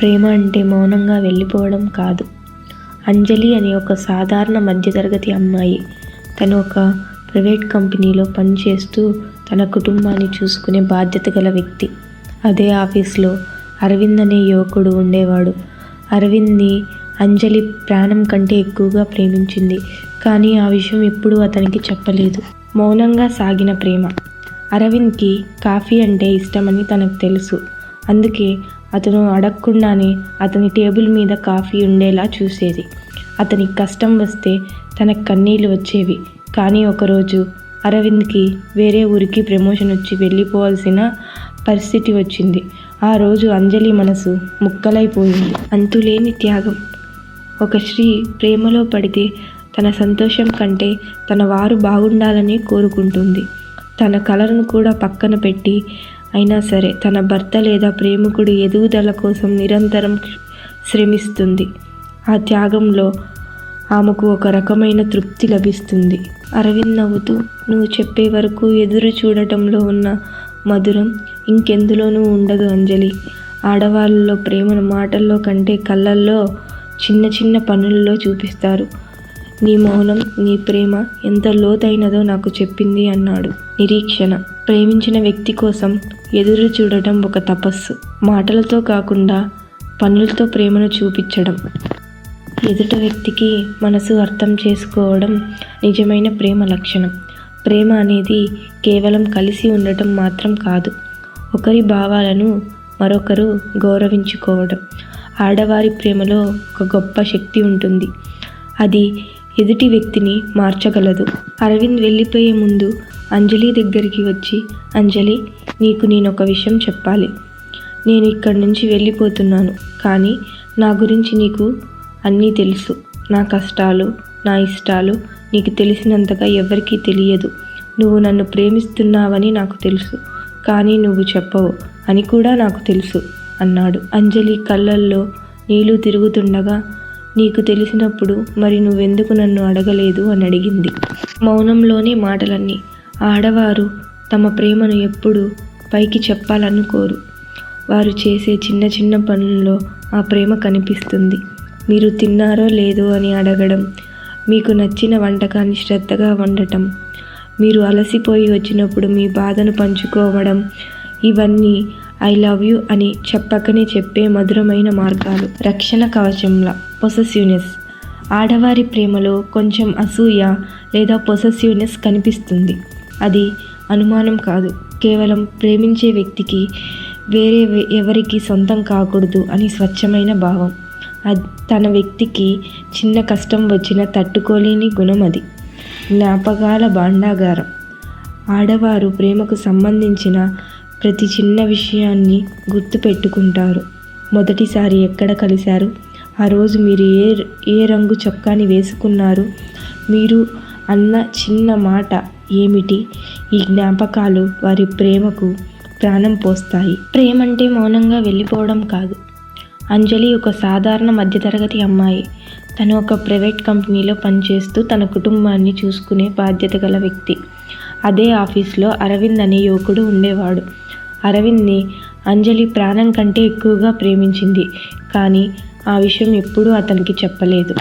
ప్రేమ అంటే మౌనంగా వెళ్ళిపోవడం కాదు. అంజలి అనే ఒక సాధారణ మధ్యతరగతి అమ్మాయి. తను ఒక ప్రైవేట్ కంపెనీలో పనిచేస్తూ తన కుటుంబాన్ని చూసుకునే బాధ్యత గల వ్యక్తి. అదే ఆఫీస్లో అరవింద్ అనే యువకుడు ఉండేవాడు. అరవింద్ని అంజలి ప్రాణం కంటే ఎక్కువగా ప్రేమించింది. కానీ ఆ విషయం ఎప్పుడూ అతనికి చెప్పలేదు. మౌనంగా సాగిన ప్రేమ. అరవింద్కి కాఫీ అంటే ఇష్టమని తనకు తెలుసు. అందుకే అతను అడగకుండానే అతని టేబుల్ మీద కాఫీ ఉండేలా చూసేది. అతనికి కష్టం వస్తే తనకు కన్నీళ్ళు వచ్చేవి. కానీ ఒకరోజు అరవింద్కి వేరే ఊరికి ప్రమోషన్ వచ్చి వెళ్ళిపోవాల్సిన పరిస్థితి వచ్చింది. ఆ రోజు అంజలి మనసు ముక్కలైపోయింది. అంతులేని త్యాగం. ఒక స్త్రీ ప్రేమలో పడితే తన సంతోషం కంటే తన వారు బాగుండాలని కోరుకుంటుంది. తన కలలను కూడా పక్కన పెట్టి అయినా సరే తన భర్త లేదా ప్రేమికుడి ఎదుగుదల కోసం నిరంతరం శ్రమిస్తుంది. ఆ త్యాగంలో ఆమెకు ఒక రకమైన తృప్తి లభిస్తుంది. అరవింద్ నవ్వుతూ నువ్వు చెప్పే వరకు ఎదురు చూడటంలో ఉన్న మధురం ఇంకెందులోనూ ఉండదు అంజలి. ఆడవాళ్ళలో ప్రేమను మాటల్లో కంటే కళ్ళల్లో చిన్న చిన్న పనుల్లో చూపిస్తారు. నీ మౌనం నీ ప్రేమ ఎంత లోతైనదో నాకు చెప్పింది అన్నాడు నిరీక్షణ. ప్రేమించిన వ్యక్తి కోసం ఎదురు చూడటం ఒక తపస్సు. మాటలతో కాకుండా పనులతో ప్రేమను చూపించడం. ఎదుట వ్యక్తికి మనసు అర్థం చేసుకోవడం నిజమైన ప్రేమ లక్షణం. ప్రేమ అనేది కేవలం కలిసి ఉండటం మాత్రం కాదు. ఒకరి భావాలను మరొకరు గౌరవించుకోవడం. ఆడవారి ప్రేమలో ఒక గొప్ప శక్తి ఉంటుంది. అది ఎదుటి వ్యక్తిని మార్చగలదు. అరవింద్ వెళ్ళిపోయే ముందు అంజలి దగ్గరికి వచ్చి అంజలి నీకు నేను ఒక విషయం చెప్పాలి. నేను ఇక్కడి నుంచి వెళ్ళిపోతున్నాను కానీ నా గురించి నీకు అన్నీ తెలుసు. నా కష్టాలు నా ఇష్టాలు నీకు తెలిసినంతగా ఎవరికీ తెలియదు. నువ్వు నన్ను ప్రేమిస్తున్నావని నాకు తెలుసు కానీ నువ్వు చెప్పవు అని కూడా నాకు తెలుసు అన్నాడు. అంజలి కళ్ళల్లో నీళ్ళు తిరుగుతుండగా నీకు తెలిసినప్పుడు మరి నువ్వెందుకు నన్ను అడగలేదు అని అడిగింది. మౌనంలోనే మాటలన్నీ. ఆడవారు తమ ప్రేమను ఎప్పుడు పైకి చెప్పాలనుకోరు. వారు చేసే చిన్న చిన్న పనుల్లో ఆ ప్రేమ కనిపిస్తుంది. మీరు తిన్నారో లేదో అని అడగడం మీకు నచ్చిన వంటకాన్ని శ్రద్ధగా వండటం మీరు అలసిపోయి వచ్చినప్పుడు మీ బాధను పంచుకోవడం ఇవన్నీ ఐ లవ్ యూ అని చెప్పకనే చెప్పే మధురమైన మార్గాలు. రక్షణ కవచంలా. పొసెసివ్నెస్ ఆడవారి ప్రేమలో కొంచెం అసూయ లేదా పొసెసివ్నెస్ కనిపిస్తుంది. అది అనుమానం కాదు. కేవలం ప్రేమించే వ్యక్తికి వేరే ఎవరికి సొంతం కాకూడదు అని స్వచ్ఛమైన భావం. తన వ్యక్తికి చిన్న కష్టం వచ్చిన తట్టుకోలేని గుణం అది. జ్ఞాపకాల భాండాగారం. ఆడవారు ప్రేమకు సంబంధించిన ప్రతి చిన్న విషయాన్ని గుర్తుపెట్టుకుంటారు మొదటిసారి ఎక్కడ కలిశారు? ఆ రోజు మీరు ఏ ఏ రంగు చొక్కాని వేసుకున్నారు? మీరు అన్న చిన్న మాట ఏమిటి? ఈ జ్ఞాపకాలు వారి ప్రేమకు ప్రాణం పోస్తాయి. ప్రేమ అంటే మౌనంగా వెళ్ళిపోవడం కాదు. అంజలి ఒక సాధారణ మధ్యతరగతి అమ్మాయి. తను ఒక ప్రైవేట్ కంపెనీలో పనిచేస్తూ తన కుటుంబాన్ని చూసుకునే బాధ్యత గల వ్యక్తి. అదే ఆఫీస్లో అరవింద్ అనే యువకుడు ఉండేవాడు. అరవింద్ని అంజలి ప్రాణం కంటే ఎక్కువగా ప్రేమించింది. కానీ ఆ విషయం ఎప్పుడూ అతనికి చెప్పలేదు.